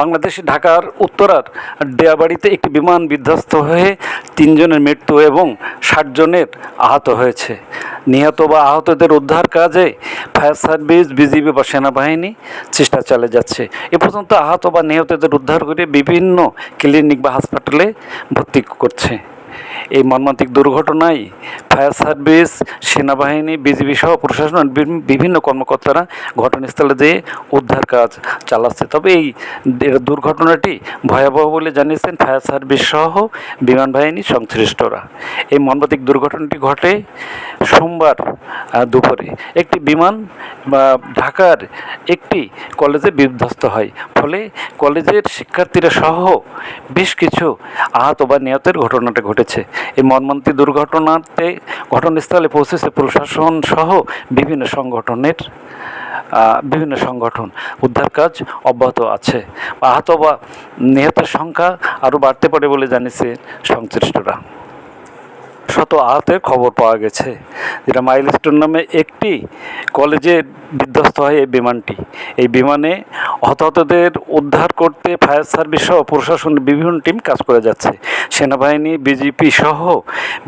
বাংলাদেশে, ঢাকার উত্তরার ডেয়াবাড়িতে একটি বিমান বিধ্বস্ত হয়ে তিনজনের মৃত্যু এবং ষাট জনের আহত হয়েছে। নিহত বা আহতদের উদ্ধার কাজে ফায়ার সার্ভিস, বিজিবি বা সেনাবাহিনী চেষ্টা চালিয়ে যাচ্ছে। এ পর্যন্ত আহত বা নিহতদের উদ্ধার করে বিভিন্ন ক্লিনিক বা হাসপাতালে ভর্তি করছে। এই মর্মান্তিক দুর্ঘটনায় ফায়ার সার্ভিস, সেনাবাহিনী, বিজিবি সহ প্রশাসন বিভিন্ন কর্মকর্তারা ঘটনাস্থলে যেয়ে উদ্ধার কাজ চালাচ্ছে। তবে এই দুর্ঘটনাটি ভয়াবহ বলে জানিয়েছেন ফায়ার সার্ভিস সহ বিমান বাহিনী সংশ্লিষ্টরা। এই মর্মান্তিক দুর্ঘটনাটি ঘটে সোমবার দুপুরে। একটি বিমান ঢাকার একটি কলেজে বিধ্বস্ত হয়। ফলে কলেজের শিক্ষার্থীরা সহ বেশ কিছু আহত বা নিহতের ঘটনাটা ঘটেছে। এই মর্মান্তিক দুর্ঘটনাতে ঘটনাস্থলে পৌঁছেছে প্রশাসন সহ বিভিন্ন সংগঠনের বিভিন্ন সংগঠন। উদ্ধার কাজ অব্যাহত আছে। আহত বা নিহতের সংখ্যা আরও বাড়তে পারে বলে জানিয়েছে সংশ্লিষ্টরা। শত আহতের খবর পাওয়া গেছে, যেটা মাইলস্টোন নামে একটি কলেজে বিধ্বস্ত হয় এই বিমানটি। এই বিমানে হতাহতদের উদ্ধার করতে ফায়ার সার্ভিস সহ প্রশাসনের বিভিন্ন টিম কাজ করে যাচ্ছে। সেনাবাহিনী, বিজেপি সহ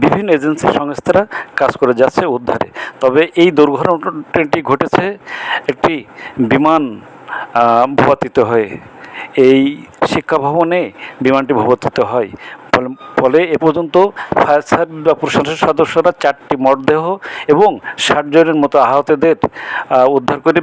বিভিন্ন এজেন্সি সংস্থারা কাজ করে যাচ্ছে উদ্ধারে। তবে এই দুর্ঘটনাটি ঘটেছে একটি বিমান ভূপাতিত হয়ে। এই শিক্ষা ভবনে বিমানটি ভূপাতিত হয়। ফলে এ পর্যন্ত ফায়ার সার্ভিস বা প্রশাসনের সদস্যরা চারটি মরদেহ এবং ষাট জনের মতো আহতদের উদ্ধার করে